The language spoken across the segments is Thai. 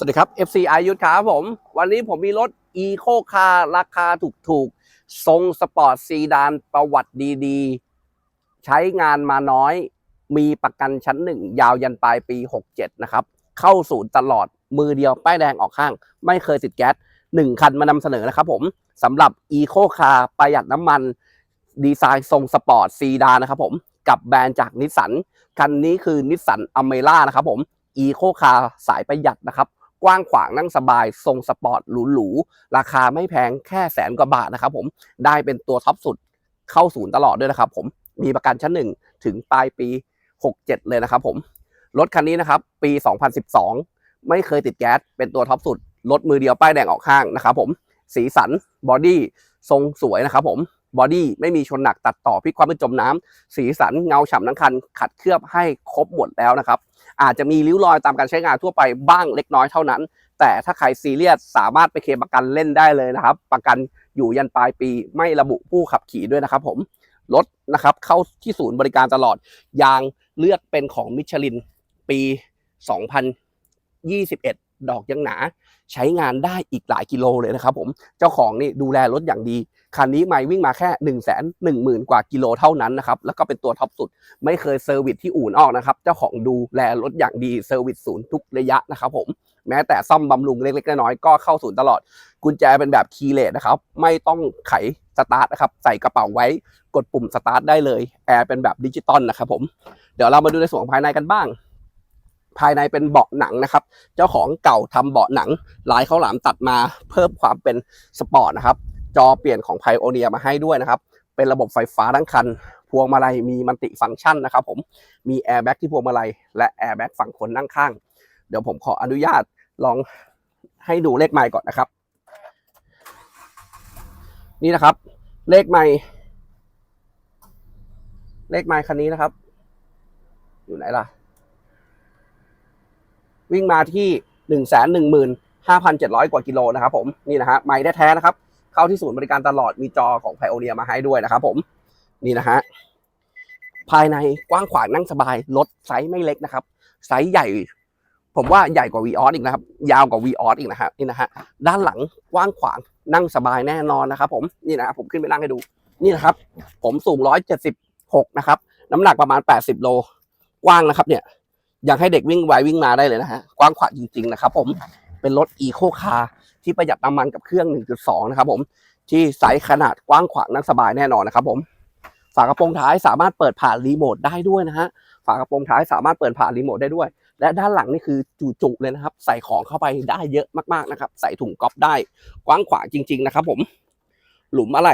สวัสดีครับ FC อายุทธครับผม วันนี้ผมมีรถ Eco Car ราคาถูกๆ ทรงสปอร์ตซีดานประวัติดีๆ ใช้งานมาน้อย มีประกันชั้นหนึ่ง ยาวยันปลายปี 67 นะครับ เข้าศูนย์ตลอดมือเดียว ป้ายแดงออกข้าง ไม่เคยติดแก๊สหนึ่งคันมานำเสนอนะครับผมสำหรับ Eco Car ประหยัดน้ำมัน ดีไซน์ทรงสปอร์ตซีดานนะครับผม กับแบรนด์จากนิสสันคันนี้คือนิสสันอเมร่านะครับผม Eco Car สายประหยัดนะครับ กว้างขวางนั่งสบาย ทรงสปอร์ตหรูๆ ราคาไม่แพงแค่แสนกว่าบาทนะครับผมได้เป็นตัวท็อปสุดเข้าศูนย์ตลอดด้วยนะครับผมมีประกันชั้นหนึ่งถึงปลายปี 67 เลยนะครับผมรถคันนี้นะครับปี 2012 ไม่เคยติดแก๊สเป็นตัวท็อปสุดรถมือเดียวป้ายแดงออกข้างนะครับผมสีสันบอดี้ทรงสวยนะครับผม บอดี้ไม่มีชนหนักตัดต่อพลิกความเป็นจมน้ำสีสันเงาฉ่ำทั้งคัน ขัดเคลือบให้ครบหมดแล้วนะครับ อาจจะมีริ้วรอยตามการใช้งานทั่วไปบ้างเล็กน้อยเท่านั้น แต่ถ้าใครซีเรียสสามารถไปเคลมประกันเล่นได้เลยนะครับ ประกันอยู่ยันปลายปีไม่ระบุผู้ขับขี่ด้วยนะครับผมรถนะครับเข้าที่ศูนย์บริการตลอด ยางเลือดเป็นของมิชลิน ปี 2021 ดอกยังหนา ใช้งานได้อีกหลายกิโลเลยนะครับผมเจ้าของนี่ดูแลรถอย่างดี คันนี้ไม่วิ่งมาแค่1 1 0 0 0 0กว่ากิโลเท่านั้นนะครับแล้วก็เป็นตัวท็อปสุด ไม่เคยเซอร์วิสที่อู่นออกนะครับเจ้าของดูแลรถอย่างดีเซอร์วิสศูนย์ทุกระยะนะครับผมแม้แต่ซ่อมบำรุงเล็กๆน้อยๆก็เข้าศูนย์ตลอด กุญแจเป็นแบบคีย์เลสนะครับไม่ต้องไขสตาร์ทนะครับใส่กระเป๋าไว้กดปุ่มสตาร์ทได้เลยแอร์เป็นแบบดิจิตอลนะครับผมเดี๋ยวเรามาดูในส่วนของภายในกันบ้างภายในเป็นเบาะหนังนะครับ เจ้าของเก่าทำเบาะหนังลายข้าวหลามตัดมาเพิ่มความเป็นสปอร์ตนะครับ จอเปลี่ยนของไพโอเนียมาให้ด้วยนะครับ เป็นระบบไฟฟ้าทั้งคัน พวงมาลัยมีมัลติฟังก์ชันนะครับผม มีแอร์แบ็กที่พวงมาลัยและแอร์แบ็กฝั่งคนนั่งข้าง เดี๋ยวผมขออนุญาตลองให้ดูเลขไมล์ก่อนนะครับ นี่นะครับ เลขไมล์เลขไมล์คันนี้นะครับ อยู่ไหนล่ะ วิ่งมาที่หนึ่งแสนหนึ่งหมื่นห้าพันเจ็ดร้อยกว่ากิโลนะครับผม นี่นะฮะไมล์แท้ๆนะครับ เข้าที่ศูนย์บริการตลอดมีจอของไพโอเนียมาให้ด้วยนะครับผมนี่นะฮะภายในกว้างขวางนั่งสบายรถไซส์ไม่เล็กนะครับ ไซส์ใหญ่ ผมว่าใหญ่กว่า v ีออสอีกนะครับ ยาวกว่า v ีออสอีกนะครับนี่นะฮะด้านหลังกว้างขวางนั่งสบายแน่นอนนะครับผมนี่นะผมขึ้นไปนั่งให้ดู นี่นะครับ ผมสูงร้อยเจ็ดสิบหกนะครับน้ำหนักประมาณแปดสิบโลกว้างนะครับ เนี่ยอยากให้เด็กวิ่งไววิ่งมาได้เลยนะฮะกว้างขวางจริง ๆ นะครับ ผมเป็นรถอีโคคาร์ ที่ประหยัดน้ำมันกับเครื่อง 1.2 นะครับผมที่ไซส์ขนาดกว้างขวางนั่งสบายแน่นอนนะครับผมฝากระโปรงท้ายสามารถเปิดผ่านรีโมทได้ด้วยนะฮะฝากระโปรงท้ายสามารถเปิดผ่านรีโมทได้ด้วย และด้านหลังนี่คือจุๆเลยนะครับ ใส่ของเข้าไปได้เยอะมากๆนะครับ ใส่ถุงก๊อฟได้กว้างขวางจริง ๆ นะครับ ผม หลุมอะไร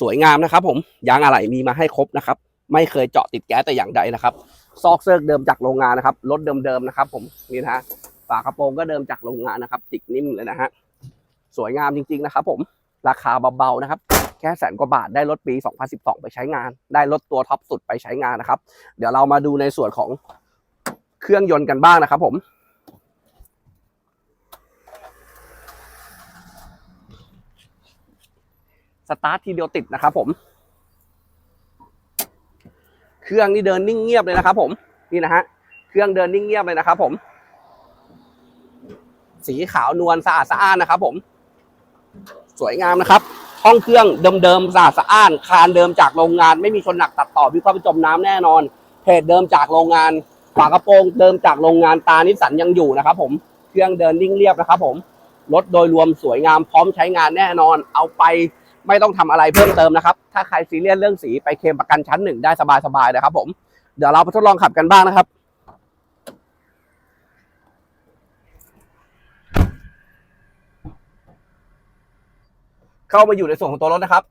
สวยงามนะครับ ผมยางอะไรมีมาให้ครบนะครับ ไม่เคยเจาะติดแก๊สแต่อย่างใดนะครับ ซอกเซิร์กเดิมจากโรงงานนะครับรถเดิมๆนะครับ ผมนี่นะฮะ ฝากระโปรงก็เดิมจากโรงงานนะครับติดนิ่มเลยนะฮะสวยงามจริงๆนะครับผมราคาเบาๆนะครับ แค่แสนกว่าบาทได้รถปี 2012 ไปใช้งาน ได้รถตัวท็อปสุดไปใช้งานนะครับ เดี๋ยวเรามาดูในส่วนของเครื่องยนต์กันบ้างนะครับผมสตาร์ททีเดียวติดนะครับผม เครื่องนี่เดินนิ่งเงียบเลยนะครับผม นี่นะฮะ เครื่องเดินนิ่งเงียบเลยนะครับผม สีขาวนวลสะอาดสะอ้านนะครับ ผม สวยงามนะครับ ห้องเครื่องเดิมๆสะอาดสะอ้าน คานเดิมจากโรงงาน ไม่มีชนหนักตัดต่อวิเคราะห์จมน้ำแน่นอนเพจเดิมจากโรงงานฝากระโปรงเดิมจากโรงงานตานิสันยังอยู่นะครับ ผมเครื่องเดินนิ่งเรียบนะครับ ผมรถโดยรวมสวยงามพร้อมใช้งานแน่นอน เอาไปไม่ต้องทำอะไรเพิ่มเติมนะครับ ถ้าใครซีเรียสเรื่องสีไปเคลมประกันชั้นหนึ่งได้สบายๆนะครับ ผมเดี๋ยวเราไปทดลองขับกันบ้างนะครับ เข้ามาอยู่ในส่วนของตัวรถนะครับ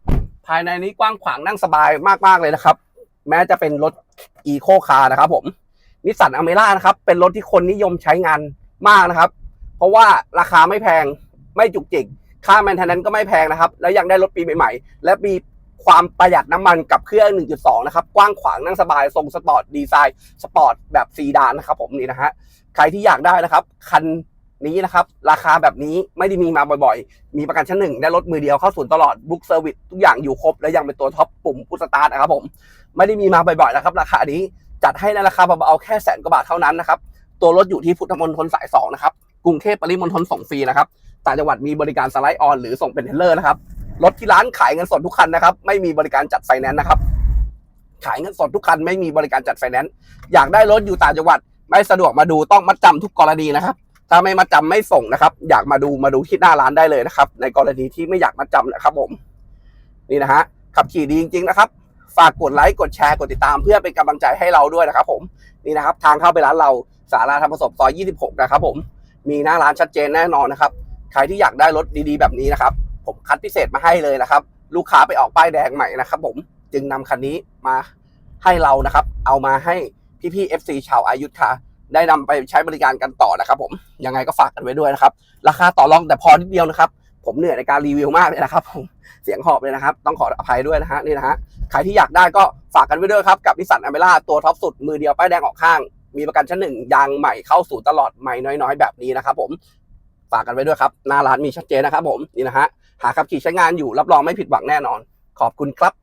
ภายในนี้กว้างขวางนั่งสบายมากๆเลยนะครับ แม้จะเป็นรถอีโคคาร์นะครับ ผมนิสสันอเมร่านะครับ เป็นรถที่คนนิยมใช้งานมากนะครับ เพราะว่าราคาไม่แพงไม่จุกจิก ค่าแมนเทนแนนก็ไม่แพงนะครับ แล้วยังได้รถปีใหม่ๆ และมีความประหยัดน้ำมันกับเครื่อง 1.2 นะครับ กว้างขวางนั่งสบาย ทรงสปอร์ตดีไซน์ สปอร์ตแบบซีดานนะครับผมนี่นะฮะ ใครที่อยากได้นะครับ คัน นี้นะครับ ราคาแบบนี้ไม่ได้มีมาบ่อยๆ มีประกันชั้นหนึ่งได้รถมือเดียวเข้าศูนย์ตลอดบุ๊กเซอร์วิสทุกอย่างอยู่ครบ และยังเป็นตัวท็อปปุ่มพุทสตาร์ทนะครับผมไม่ได้มีมาบ่อยๆนะครับราคานี้จัดให้ในราคาเบาๆแค่แสนกว่าบาทเท่านั้นนะครับตัวรถอยู่ที่พุทธมณฑลสายสองนะครับกรุงเทพปริมณฑลส่งฟรีนะครับต่างจังหวัดมีบริการสไลด์ออนหรือส่งเป็นเทรลเลอร์นะครับรถที่ร้านขายเงินสดทุกคันนะครับไม่มีบริการจัดไฟแนนซ์นะครับขายเงินสดทุกคันไม่มีบริการจัดไฟแนนซ์อยากได้รถอยู่ต่างจังหวัด ไม่สะดวกมาดูต้องมัดจำทุกกรณีนะครับ ถ้าไม่มัดจำไม่ส่งนะครับ อยากมาดูมาดูที่หน้าร้านได้เลยนะครับ ในกรณีที่ไม่อยากมัดจำนะครับผมนี่นะฮะขับขี่ดีจริง ๆ นะครับ ฝากกดไลค์กดแชร์กดติดตามเพื่อเป็นกำลังใจให้เราด้วยนะครับ ผมนี่นะครับ ทางเข้าไปร้านเราสาราธรรมประสบซอย26 นะครับ ผมมีหน้าร้านชัดเจนแน่นอนนะครับใครที่อยากได้รถดีๆ แบบนี้นะครับ ผมคัดพิเศษมาให้เลยนะครับ ลูกค้าไปออกป้ายแดงใหม่นะครับ ผมจึงนำคันนี้มาให้เรานะครับ เอามาให้พี่ๆ FC ชาวอายุทธา ได้นำไปใช้บริการกันต่อนะครับ ผมยังไงก็ฝากกันไว้ด้วยนะครับ ราคาต่อรองแต่พอนิดเดียวนะครับ ผมเหนื่อยในการรีวิวมากเลยนะครับผมเสียงหอบเลยนะครับ ต้องขออภัยด้วยนะฮะนี่นะฮะใครที่อยากได้ก็ฝากกันไว้ด้วยครับกับนิสสันอเมร่าตัวท็อปสุดมือเดียวป้ายแดงออกข้าง มีประกันชั้นหนึ่งยางใหม่เข้าสู่ตลอดใหม่น้อยๆ แบบนี้นะครับผมฝากกันไว้ด้วยครับหน้าร้านมีชัดเจนนะครับ ผมนี่นะฮะหาขับขี่ใช้งานอยู่รับรองไม่ผิดหวังแน่นอน ขอบคุณครับ